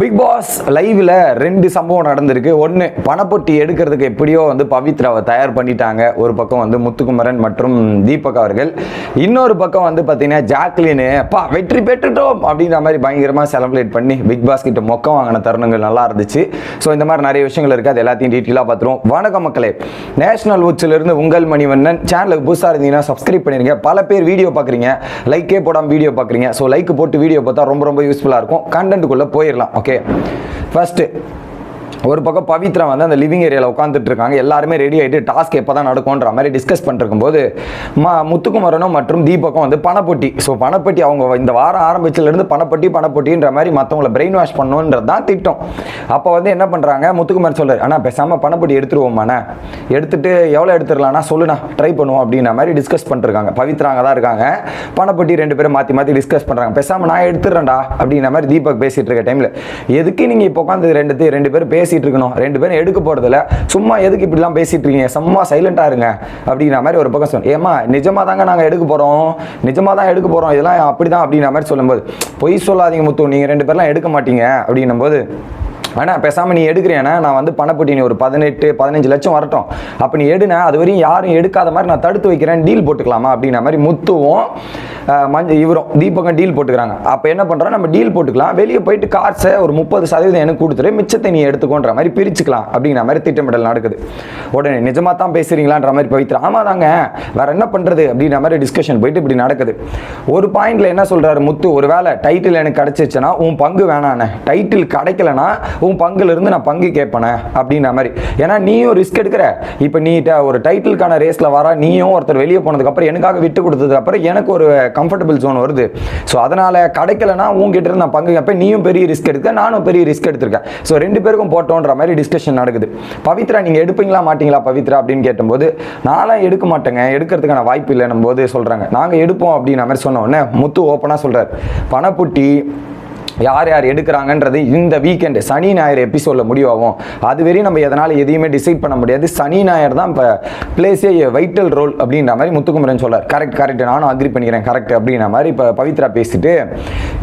Big pass லைவ்ல ரெண்டு சம்பவம் நடந்திருக்கு. ஒன்று பணப்பொட்டி எடுக்கிறதுக்கு எப்படியோ வந்து பவித்ராவை தயார் பண்ணிட்டாங்க. ஒரு பக்கம் வந்து முத்துக்குமரன் மற்றும் தீபக் அவர்கள். இன்னொரு பக்கம் வந்து பார்த்தீங்கன்னா ஜாக்லின் அப்பா வெற்றி பெற்றுட்டோம்! அப்படின்ற மாதிரி பயங்கரமாக செலிப்ரேட் பண்ணி பிக் பாஸ் கிட்ட மொக்கம் வாங்கின தருணங்கள் நல்லா இருந்துச்சு. ஸோ இந்த மாதிரி நிறைய விஷயங்கள் இருக்குது அது எல்லாத்தையும் டீட்டெயிலாக பார்த்துருவோம். வணக்கம் மக்களே. நேஷனல் உச்சிலிருந்து உங்கள் மணிவண்ணன். சேனலுக்கு புதுசாக இருந்தீங்கன்னா சப்ஸ்கிரைப் பண்ணிருங்க. பல பேர் வீடியோ பார்க்குறீங்க. லைக்கே போடாமல் வீடியோ பார்க்குறீங்க. ஸோ லைக் போட்டு வீடியோ பார்த்தா ரொம்ப ரொம்ப யூஸ்ஃபுல்லாக இருக்கும். கண்டென்ட்டுக்குள்ளே போயிடலாம். ஓகே ஃபஸ்ட்டு ஒரு பக்கம் பவித்ரா வந்து அந்த லிவிங் ஏரியாவில் உட்காந்துட்டு இருக்காங்க எல்லாருமே ரெடி ஆகிட்டு டாஸ்க் எப்போ தான் நடக்கும்ன்ற மாதிரி டிஸ்கஸ் பண்ணிருக்கும்போது மா முத்துக்குமரனும் மற்றும் தீபக்கும் வந்து பணப்பொட்டி. ஸோ பணப்பட்டி அவங்க இந்த வாரம் ஆரம்பிச்சிலேருந்து பணப்பொட்டி பணப்பொட்டின்ற மாதிரி மற்றவங்கள பிரெயின் வாஷ் பண்ணணுன்றது தான் திட்டம். அப்போ வந்து என்ன பண்ணுறாங்க முத்துக்குமரன் சொல்கிறார் ஆனால் பேசாமல் பணப்பட்டி எடுத்துருவோமாண்ணே எடுத்துட்டு எவ்வளோ எடுத்துடலாம்னா சொல்லுண்ணா ட்ரை பண்ணுவோம் அப்படின்ற மாதிரி டிஸ்கஸ் பண்ணிருக்காங்க பவித்ராங்க தான் இருக்காங்க. பணப்பொட்டி ரெண்டு பேரும் மாற்றி மாற்றி டிஸ்கஸ் பண்ணுறாங்க பேசாமல் நான் எடுத்துடுறேன்டா அப்படின்ற மாதிரி தீபக் பேசிகிட்டு இருக்க டைமில் எதுக்கு நீங்கள் இப்போ உட்காந்து ரெண்டு ரெண்டு பேரும் பேசி பேசிட்டு இருக்கணும் ரெண்டு பேரும் எடுக்க போகிறதில்ல சும்மா எதுக்கு இப்படிலாம் பேசிட்டு இருக்கீங்க சும்மா சைலண்டாக இருங்க. அப்படிங்கிற மாதிரி ஒரு பக்கம் சொன்னேன் ஏமா நிஜமாக தாங்க நாங்கள் எடுக்க போகிறோம் நிஜமாக தான் எடுக்க போகிறோம் இதெல்லாம் அப்படி தான் அப்படின்ற மாதிரி சொல்லும்போது பொய் சொல்லாதீங்க முத்து. நீங்கள் ரெண்டு பேர்லாம் எடுக்க மாட்டீங்க. அப்படின்னும் போது வேணா பேசாமல் நீ எடுக்கிறேன்னா நான் வந்து பணப்பட்டி நீ ஒரு பதினெட்டு பதினஞ்சு லட்சம் வரட்டும். அப்போ நீ எடுன அது வரையும் யாரும் எடுக்காத மாதிரி நான் தடுத்து வைக்கிறேன். டீல் போட்டுக்கலாமா அப்படிங்கிற மாதிரி முத்துவும் மஞ்ச இவரும் தீபகம் டீல் போட்டுக்கிறாங்க. அப்போ என்ன பண்ணுறோம் நம்ம டீல் போட்டுக்கலாம். வெளியே போயிட்டு காசை ஒரு முப்பது சதவீதம் எனக்கு கொடுத்துட்டு மிச்சத்தை நீ எடுத்துக்கோன்ற மாதிரி பிரிச்சுக்கலாம் அப்படிங்கிற மாதிரி திட்டமிடல் நடக்குது. உடனே நிஜமாக தான் பேசுகிறீங்களான்ற மாதிரி பவித்ரா ஆமாம் தாங்க வேற என்ன பண்ணுறது அப்படின்ற மாதிரி டிஸ்கஷன் போயிட்டு இப்படி நடக்குது. ஒரு பாயிண்ட்ல என்ன சொல்றாரு முத்து? ஒருவேளை டைட்டில் எனக்கு கிடைச்சிச்சுன்னா உன் பங்கு வேணாண்ணே. டைட்டில் கிடைக்கலனா உன் பங்குலேருந்து நான் பங்கு கேட்பேனே அப்படின்ற மாதிரி. ஏன்னா நீயும் ரிஸ்க் எடுக்கிற. இப்போ நீ ஒரு டைட்டிலுக்கான ரேஸில் வர நீயும் ஒருத்தர் வெளியே போனதுக்கப்புறம் எனக்காக விட்டு கொடுத்ததுக்கப்புறம் எனக்கு ஒரு கம்ஃபர்டபுள் ஜோன் வருது. ஸோ அதனால் கிடைக்கலனா உங்ககிட்ட இருந்து நான் பங்கு கேட்பேன் நீயும் பெரிய ரிஸ்க் எடுக்க நானும் பெரிய ரிஸ்க் எடுத்திருக்கேன். ஸோ ரெண்டு பேருக்கும் போட்டோன்ற மாதிரி டிஸ்கஷன் நடக்குது. பவித்ரா நீங்கள் எடுப்பீங்களா மாட்டீங்களா பவித்ரா அப்படின்னு கேட்டபோது நான்லாம் எடுக்க மாட்டேங்க. எடுக்கிறதுக்கான வாய்ப்பு இல்லைன்னும் போது சொல்கிறாங்க நாங்கள் எடுப்போம் அப்படின்ற மாதிரி சொன்ன உடனே முத்து ஓப்பனாக சொல்கிறார் பணப்புட்டி யார் யார் எடுக்கிறாங்கன்றது இந்த வீக்கெண்டு சனி ஞாயிறு எபிசோடில் முடிவாகும். அது வரையும் நம்ம எதனால் எதையுமே டிசைட் பண்ண முடியாது. சனி ஞாயிறு தான் இப்போ பிளேஸே வைட்டல் ரோல் அப்படின்ற மாதிரி முத்துக்குமரன் சொல்றார். கரெக்ட் கரெக்ட் நானும் அக்ரி பண்ணிக்கிறேன். கரெக்ட் அப்படின்ற மாதிரி இப்போ பவித்ரா பேசிட்டு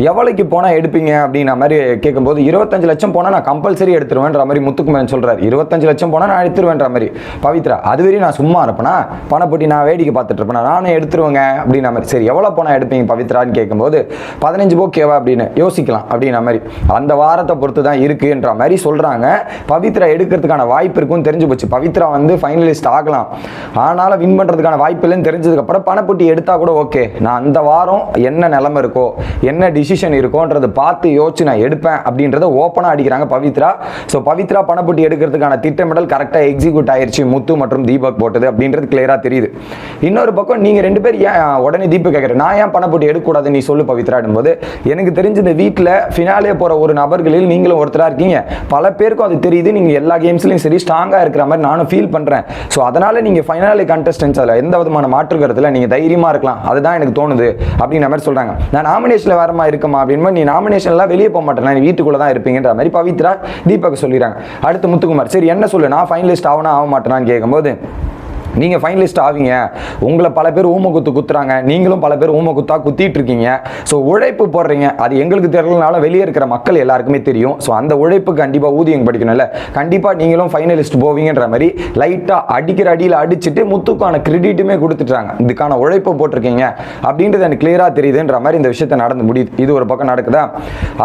எவ்வளோக்கு போனால் எடுப்பீங்க? அப்படின்ற மாதிரி கேட்கும்போது இருபத்தஞ்சு லட்சம் போனால் நான் கம்பல்சரி எடுத்துருவேன்ற மாதிரி முத்துக்குமரன் சொல்கிறார் இருபத்தஞ்சு லட்சம் போனால் நான் எடுத்துருவேன்ற மாதிரி. பவித்ரா அது வரையும் நான் சும்மா இருப்பேனா? பணப்பட்டி நான் வேடிக்கை பார்த்துட்டு இருப்பேன்? நானும் எடுத்துருவேங்க. அப்படின்ற மாதிரி. சரி எவ்வளோ போனால் எடுப்பீங்க பவித்ரான்னு கேட்கும்போது பதினஞ்சு ஓகேவா அப்படின்னு யோசிக்கலாம். அப்படின்ற மாதிரி. அந்த வாரத்தை பொறுத்து தான் இருக்குன்ற மாதிரி சொல்றாங்க. பவித்ரா எடுக்கிறதுக்கான வாய்ப்பு இருக்குன்னு தெரிஞ்சு போச்சு. பவித்ரா வந்து ஃபைனலிஸ்ட் ஆகலாம். ஆனாலும் வின் பண்றதுக்கான வாய்ப்பு இல்லைன்னு தெரிஞ்சதுக்கப்புறம் பணப்பொட்டி எடுத்தால் கூட ஓகே நான் அந்த வாரம் என்ன நிலமை இருக்கோ என்ன டிசிஷன் இருக்கோன்றதை பார்த்து யோசிச்சு நான் எடுப்பேன் அப்படின்றத ஓப்பனாக அடிக்கிறாங்க பவித்ரா. ஸோ பவித்ரா பணப்பொட்டி எடுக்கிறதுக்கான திட்டமிடல் கரெக்டாக எக்ஸிக்யூட் ஆயிடுச்சு முத்து மற்றும் தீபக் போட்டது அப்படின்றது கிளியராக தெரியுது. இன்னொரு பக்கம் நீங்க ரெண்டு பேர் ஏன் உடனே தீபக் கேட்குறேன் நான் ஏன் பணப்பொட்டி எடுக்கக்கூடாது நீ சொல்லு பவித்ரா போது எனக்கு தெரிஞ்ச இந்த வீட்டில் ஃபினாலே போகிற ஒரு நபர்களில் நீங்களும் ஒருத்தராக இருக்கீங்க. பல பேருக்கும் அது தெரியுது. நீங்கள் எல்லா கேம்ஸ்லையும் சரி ஸ்ட்ராங்காக இருக்கிற மாதிரி நானும் ஃபீல் பண்ணுறேன் ஸோ அதனால் நீங்கள் ஃபைனாலே கண்டஸ்டன்ஸ் அதில் எந்த விதமான மாற்று நீங்கள் தைரியமாக இருக்கலாம். அதுதான் எனக்கு தோணுது அப்படிங்கிற மாதிரி சொல்கிறாங்க நான் நாமினேஷனில் வரமா இருக்கமா அப்படின்னு நீ நாமினேஷன்லாம் வெளியே போக மாட்டேன். நான் வீட்டுக்குள்ளே தான் இருப்பீங்கன்ற மாதிரி பவித்ரா தீபக் சொல்லிடுறாங்க. அடுத்து முத்துக்குமார். சரி என்ன சொல்லு? நான் ஃபைனலிஸ்ட் ஆகணும் ஆக மாட்டேனான்னு கேட்கும்போது நீங்கள் ஃபைனலிஸ்ட் ஆவீங்க. உங்களை பல பேர் ஊம குத்து குத்துறாங்க. நீங்களும் பல பேர் ஊம குத்தா குத்திட்டு இருக்கீங்க. ஸோ உழைப்பு போடுறீங்க. அது எங்களுக்கு தெரியலனாலும் வெளியே இருக்கிற மக்கள் எல்லாருக்குமே தெரியும். ஸோ அந்த உழைப்பு கண்டிப்பாக ஊதியம் படிக்கணும்ல. கண்டிப்பாக நீங்களும் ஃபைனலிஸ்ட் போவீங்கன்ற மாதிரி லைட்டாக அடிக்கிற அடியில் அடிச்சுட்டு முத்துக்கான கிரெடிட்டுமே கொடுத்துட்டாங்க. இதுக்கான உழைப்பு போட்டிருக்கீங்க. அப்படின்றது எனக்கு கிளியராக தெரியுதுன்ற மாதிரி இந்த விஷயத்தை நடந்து முடியுது. இது ஒரு பக்கம் நடக்குதா?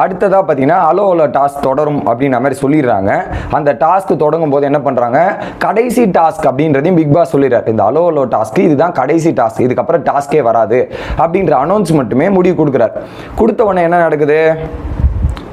அடுத்ததாக பார்த்தீங்கன்னா அலோ அலோ டாஸ்க் தொடரும் அப்படின்ற மாதிரி சொல்லிடுறாங்க. அந்த டாஸ்க் தொடங்கும் போது என்ன பண்ணுறாங்க கடைசி டாஸ்க் அப்படின்றதையும் பிக் பாஸ் சொல்லிடுறார். இந்த அலோ அலோ டாஸ்க் இதுதான் கடைசி டாஸ்க் இதுக்கப்புறம் டாஸ்கே வராது அப்படின்ற அனௌன்ஸ் மட்டுமே முடிவு கொடுக்குறாரு. கொடுத்த உடனே என்ன நடக்குது?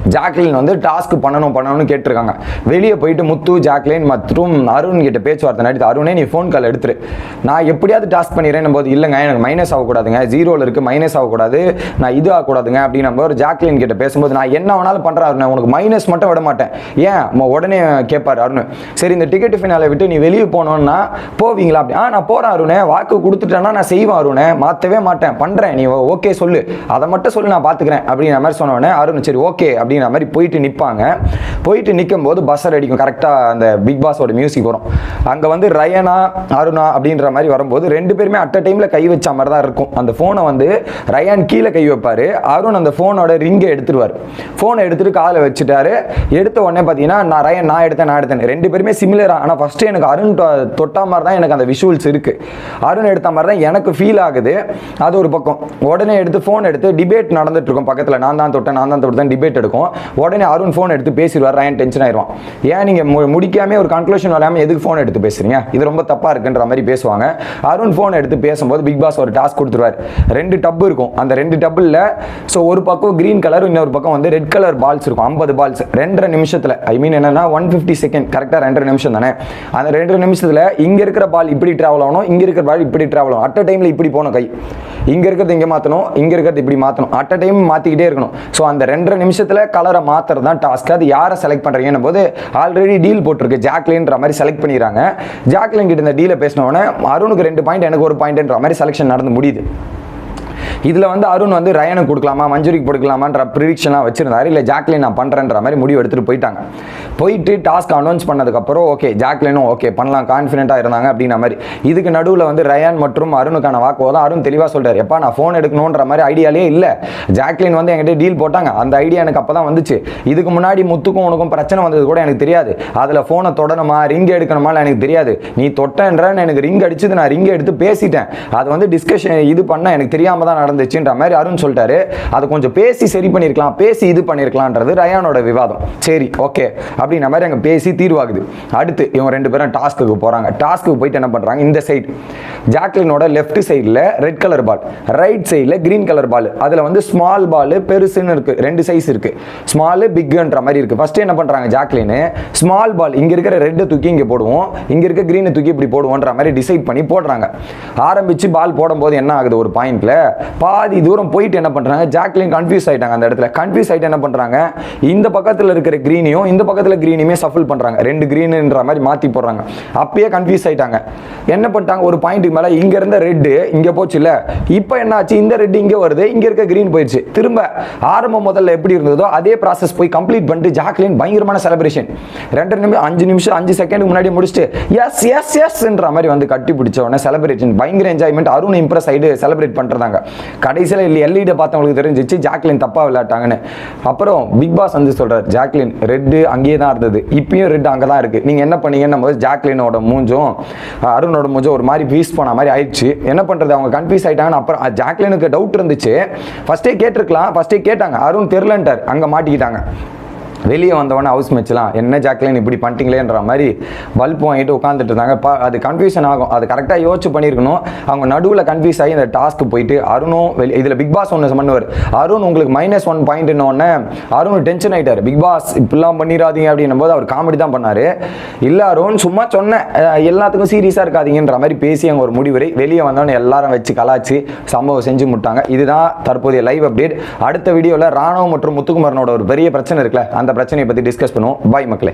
ஜாக்லின் வந்து டாஸ்க் பண்ணணும் பண்ணணும்னு கேட்டிருக்காங்க. வெளியே போயிட்டு முத்து ஜாக்லின் மற்றும் அருண் கிட்ட பேச்சுவார்த்தை நடத்தி அருணே நீ ஃபோன் கால் எடுத்துரு. நான் எப்படியாவது டாஸ்க் பண்ணிடுறேன் போது இல்லைங்க எனக்கு மைனஸ் ஆகக்கூடாதுங்க. ஜீரோவில் இருக்குது மைனஸ் ஆகக்கூடாது. நான் இது ஆகக்கூடாதுங்க. அப்படின்னு நம்ம ஒரு ஜாக்லின் கிட்ட பேசும்போது நான் என்ன வேணாலும் பண்ணுறேன் அருண். உனக்கு மைனஸ் மட்டும் விட மாட்டேன். ஏன்? உடனே கேட்பார் அருண். சரி இந்த டிக்கெட் ஃபினாலை விட்டு நீ வெளியே போனோன்னா போவீங்களா? அப்படி ஆ நான் போகிறேன் அருணே. வாக்கு கொடுத்துட்டேன்னா நான் செய்வேன் அருணே. மாற்றவே மாட்டேன். பண்ணுறேன் நீ ஓகே சொல்லு. அதை மட்டும் சொல்லு நான் பார்த்துக்கிறேன் அப்படிங்கிற மாதிரி சொன்ன அருண் சரி ஓகே. அப்படின்னு அப்படின்ற மாதிரி போயிட்டு நிற்பாங்க. போயிட்டு நிற்கும் போது பஸ்ஸர் அடிக்கும் கரெக்டாக அந்த பிக் பாஸோட மியூசிக் வரும். அங்கே வந்து ரயனா அருணா அப்படின்ற மாதிரி வரும்போது ரெண்டு பேருமே அட் அ டைமில் கை வச்ச மாதிரி தான் இருக்கும். அந்த ஃபோனை வந்து ரயான் கீழே கை வைப்பார். அருண் அந்த ஃபோனோட ரிங்கை எடுத்துருவார். ஃபோனை எடுத்துட்டு காதில் வச்சுட்டாரு. எடுத்த உடனே பார்த்தீங்கன்னா நான் ரயன் நான் எடுத்தேன் நான் எடுத்தேன். ரெண்டு பேருமே சிமிலராக ஆனால் ஃபஸ்ட்டு எனக்கு அருண் தொட்டா மாதிரி தான் எனக்கு அந்த விஷுவல்ஸ் இருக்குது அருண் எடுத்த மாதிரி தான் எனக்கு ஃபீல் ஆகுது. அது ஒரு பக்கம். உடனே எடுத்து ஃபோன் எடுத்து டிபேட் நடந்துட்டு இருக்கும். பக்கத்தில் நான் தான் தொட்டேன் நான் தான் தொட்டேன் டிபேட் எடுக்கும். உடனே அருண் ஃபோன் எடுத்து பேசிடுவார். ரயன் டென்ஷன் ஆயிடுவான். ஏன் நீங்கள் முடிக்காம ஒரு கன்க்ளூஷன் வராமல் எதுக்கு ஃபோன் எடுத்து பேசுறீங்க? இது ரொம்ப தப்பாக இருக்குன்ற மாதிரி பேசுவாங்க. அருண் ஃபோன் எடுத்து பேசும்போது பிக் பாஸ் ஒரு டாஸ்க் கொடுத்துருவார். ரெண்டு டப் இருக்கும். அந்த ரெண்டு டப்பில் ஸோ ஒரு பக்கம் கிரீன் கலர் இன்னொரு பக்கம் வந்து ரெட் கலர் பால்ஸ் இருக்கும். ஐம்பது பால்ஸ் ரெண்டரை நிமிஷத்தில் ஐ மீன் என்னன்னா ஒன் ஃபிஃப்டி செகண்ட் கரெக்டாக ரெண்டரை நிமிஷம் தானே? அந்த ரெண்டரை நிமிஷத்தில் இங்கே இருக்கிற பால் இப்படி ட்ராவல் ஆகணும் இங்கே இருக்கிற பால் இப்படி ட்ராவல் ஆகணும். அட் அ டைமில் இப்படி போகணும் கை. இங்கே இருக்கிறது இங்கே மாற்றணும் இங்கே இருக்கிறது இப்படி மாற்றணும் அட் அ டைம் மாற்றிக்கிட்டே இருக்கணும். ஸோ அந்த ரெண்டரை நிமிஷத்தில் கலரை மாற்றுறது தான் டாஸ்க் அது யாரை செலக்ட் பண்ணுறீங்கன்னு போது ஆல்ரெடி டீல் போட்டிருக்கு. ஜாக்லின்ற மாதிரி செலக்ட் பண்ணிடுறாங்க. ஜாக்லின் கிட்ட இந்த டீலை பேசின அருணுக்கு ரெண்டு பாயிண்ட் எனக்கு ஒரு பாயிண்ட்ன்ற மாதிரி செலெக்ஷன் நடந்து முடியுது. இதில் வந்து அருண் வந்து ரயனுக்கு கொடுக்கலாமா மஞ்சுரிக்கு கொடுக்கலாமான்ற ப்ரிடிக்ஷன்லாம் வச்சிருந்தாரு. இல்லை ஜாக்லின் நான் பண்ணுறேன்ற மாதிரி முடிவு எடுத்துகிட்டு போயிட்டாங்க. போயிட்டு டாஸ்க் அனௌன்ஸ் பண்ணதுக்கப்புறம் ஓகே ஜாக்லினும் ஓகே பண்ணலாம் கான்ஃபிடென்ட்டாக இருந்தாங்க அப்படின்ற மாதிரி. இதுக்கு நடுவில் வந்து ரயான் மற்றும் அருணுக்கான வாக்குவாதம். அருண் தெளிவாக சொல்கிறார் எப்பா நான் ஃபோன் எடுக்கணுன்ற மாதிரி ஐடியாலே இல்லை. ஜாக்லின் வந்து என்கிட்ட டீல் போட்டாங்க. அந்த ஐடியா எனக்கு அப்போ தான் வந்துச்சு. இதுக்கு முன்னாடி முத்துக்கும் உனக்கும் பிரச்சனை வந்தது கூட எனக்கு தெரியாது. அதில் ஃபோனை தொடணுமா ரிங் எடுக்கணுமா எனக்கு தெரியாது. நீ தொட்டன்றன்னு எனக்கு ரிங் அடிச்சது நான் ரிங் எடுத்து பேசிட்டேன். அது வந்து டிஸ்கஷன் இது பண்ண எனக்கு தெரியாமல் தான் நடந்துச்சுன்ற மாதிரி அருண் சொல்லிட்டாரு. அதை கொஞ்சம் பேசி சரி பண்ணியிருக்கலாம் பேசி இது பண்ணியிருக்கலான்றது ரயானோட விவாதம். சரி ஓகே அப்படின்ற மாதிரி அங்கே பேசி தீர்வாகுது. அடுத்து இவங்க ரெண்டு பேரும் டாஸ்க்குக்கு போகிறாங்க டாஸ்க்குக்கு போயிட்டு என்ன பண்ணுறாங்க இந்த சைடு ஜாக்லினோட லெஃப்ட் சைடில் ரெட் கலர் பால் ரைட் சைடில் கிரீன் கலர் பால் அதில் வந்து ஸ்மால் பால் பெருசுன்னு இருக்குது ரெண்டு சைஸ் இருக்குது ஸ்மால் பிக்குன்ற மாதிரி இருக்கு. ஃபஸ்ட்டு என்ன பண்ணுறாங்க ஜாக்லின்னு ஸ்மால் பால் இங்கே இருக்கிற ரெட்டை தூக்கி இங்கே போடுவோம். இங்கே இருக்க க்ரீனை தூக்கி இப்படி போடுவோன்ற மாதிரி டிசைட் பண்ணி போடுறாங்க. ஆரம்பிச்சு பால் போடும்போது என்ன ஆகுது? ஒரு பாயிண்ட்டில் பாதி தூரம் போயிட்டு என்ன பண்ணுறாங்க ஜாக்லின் கன்ஃபியூஸ் ஆகிட்டாங்க அந்த இடத்துல. கன்ஃபியூஸ் ஆகிட்டு என்ன பண்ணுறாங்க இந்த பக்கத்தில் இருக்கிற க்ரீனையும் இந்த பக்கத்தில் க்ரீனையுமே சஃபில் பண்ணுறாங்க ரெண்டு க்ரீனுன்ற மாதிரி மாற்றி போடுறாங்க. அப்பயே கன்ஃபியூஸ் ஆகிட்டாங்க என்ன பண்ணிட்டாங்க? ஒரு பாயிண்ட்டுக்கு மேலே இங்கே இருந்த ரெட்டு இங்கே போச்சு இல்லை? இப்போ என்ன ஆச்சு? இந்த ரெட்டு இங்கே வருது இங்கே இருக்க க்ரீன் போயிடுச்சு. திரும்ப ஆரம்பம் முதல்ல எப்படி இருந்ததோ அதே ப்ராசஸ் போய் கம்ப்ளீட் பண்ணிட்டு ஜாக்லின் பயங்கரமான செலிப்ரேஷன் ரெண்டு நிமிஷம் அஞ்சு நிமிஷம் அஞ்சு செகண்டுக்கு முன்னாடி முடிச்சுட்டு எஸ் எஸ் எஸ்ன்ற மாதிரி வந்து கட்டி பிடிச்ச உடனே செலிப்ரேஷன் பயங்கர என்ஜாய்மெண்ட் அருண் இம்ப்ரெஸ் ஆகிட்டு செலிப்ரேட் பண்ணுறாங்க கடைசியில் இல்லை எல்இடியை பார்த்தவங்களுக்கு தெரிஞ்சிச்சு ஜாக்லின் தப்பாக விளையாட்டாங்கன்னு. அப்புறம் பிக் பாஸ் வந்து சொல்கிறார் ஜாக்லின் ரெட்டு அங்கேயே தான் இருந்தது. இப்பயும் ரெட் அங்கே தான் இருக்குது நீங்கள் என்ன பண்ணீங்கன்னு போது ஜாக்லினோட மூஞ்சும் அருணோட மூஞ்சும் ஒரு மாதிரி பீஸ் போன மாதிரி ஆயிடுச்சு. என்ன பண்ணுறது அவங்க கன்ஃபியூஸ் ஆயிட்டாங்கன்னு அப்புறம் ஜாக்லினுக்கு டவுட் இருந்துச்சு. ஃபஸ்ட்டே கேட்டிருக்கலாம் ஃபஸ்ட்டே கேட்டாங்க அருண் தெரிலன்ட்டார் அங்கே மாட்டிக்கிட்டாங்க. வெளியே வந்தவொடனே ஹவுஸ் மேட்ச்லாம் என்ன ஜாக்லின் இப்படி பண்ணிட்டீங்களேன்ற மாதிரி பல்ப் வாங்கிட்டு உட்காந்துட்டு இருந்தாங்க. பா அது கன்ஃபியூஷன் ஆகும். அது கரெக்டாக யோசிச்சு பண்ணியிருக்கணும் அவங்க நடுவில் கன்ஃபியூஸ் ஆகி இந்த டாஸ்க்கு போயிட்டு அருணும் வெளி இதில் பிக் பாஸ் ஒன்று பண்ணுவார் அருண் உங்களுக்கு மைனஸ் ஒன் பாயிண்ட்னோடனே அருண் டென்ஷன் ஆயிட்டார். பிக் பாஸ் இப்படிலாம் பண்ணிடாதீங்க. அப்படின்னும் போது அவர் காமெடி தான் பண்ணார். இல்லை அருண் சும்மா சொன்னேன். எல்லாத்துக்கும் சீரியஸாக இருக்காதீங்கன்ற மாதிரி பேசி அவங்க ஒரு முடிவுரை வெளியே வந்தவொடனே எல்லாரும் வச்சு கலாச்சு சம்பவம் செஞ்சு முட்டாங்க. இதுதான் தற்போதைய லைவ் அப்டேட் அடுத்த வீடியோவில் ராணுவம் மற்றும் முத்துக்குமரனோட ஒரு பெரிய பிரச்சனை இருக்குல்ல அந்த பிரச்சனையை பற்றி டிஸ்கஸ் பண்ணுவோம். பாய் மக்களே.